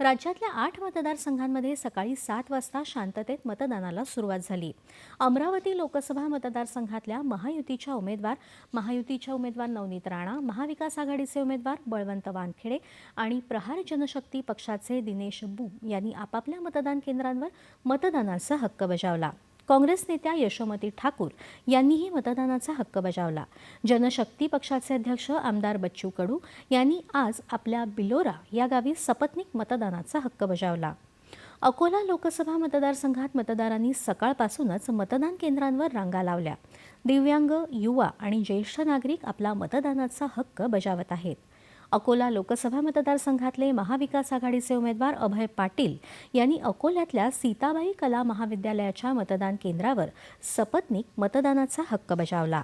राज्यातल्या आठ मतदारसंघांमध्ये सकाळी सात वाजता शांततेत मतदानाला सुरुवात झाली. अमरावती लोकसभा मतदारसंघातल्या महायुतीच्या उमेदवार महायुतीच्या उमेदवार नवनीत राणा महाविकास आघाडीचे उमेदवार बळवंत वानखेडे आणि प्रहार जनशक्ती पक्षाचे दिनेश बू यांनी आपापल्या मतदान केंद्रांवर मतदानाचा हक्क बजावला. काँग्रेस नेत्या यशोमती ठाकूर यांनीही मतदानाचा हक्क बजावला. जनशक्ती पक्षाचे अध्यक्ष आमदार बच्चू कडू यांनी आज आपल्या बिलोरा या गावी सपत्निक मतदानाचा हक्क बजावला. अकोला लोकसभा मतदारसंघात मतदारांनी सकाळपासूनच मतदान केंद्रांवर रांगा लावल्या. दिव्यांग युवा आणि ज्येष्ठ नागरिक आपला मतदानाचा हक्क बजावत आहेत. अकोला लोकसभा मतदारसंघातले महाविकास आघाडीचे उमेदवार अभय पाटील यांनी अकोल्यातल्या सीताबाई कला महाविद्यालयाच्या मतदान केंद्रावर सपत्नीक मतदानाचा हक्क बजावला.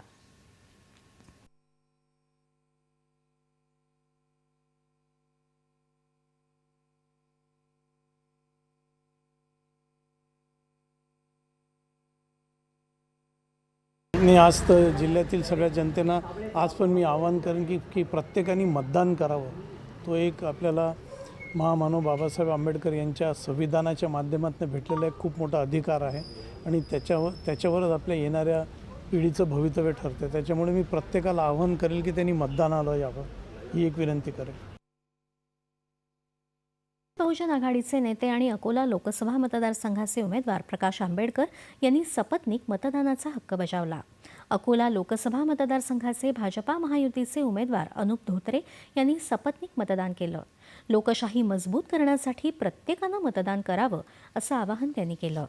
मी आज तर जिल्ह्यातील सगळ्या जनतेनं आज पण मी आवाहन करेन की की प्रत्येकाने मतदान करावं. तो एक आपल्याला महामानव बाबासाहेब आंबेडकर यांच्या संविधानाच्या माध्यमातून भेटलेला एक खूप मोठा अधिकार आहे आणि त्याच्यावर त्याच्यावरच आपल्या येणाऱ्या पिढीचं भवितव्य ठरतं त्याच्यामुळे मी प्रत्येकाला आवाहन करेल की त्यांनी मतदानाला यावं. ही एक विनंती करेल बहुजन आघाडीचे नेते आणि अकोला लोकसभा मतदारसंघाचे उमेदवार प्रकाश आंबेडकर यांनी सपत्नीक मतदानाचा हक्क बजावला. अकोला लोकसभा मतदारसंघाचे भाजपा महायुतीचे उमेदवार अनुप धोत्रे यांनी सपत्नीक मतदान केलं. लोकशाही मजबूत करण्यासाठी प्रत्येकानं मतदान करावं असं आवाहन त्यांनी केलं.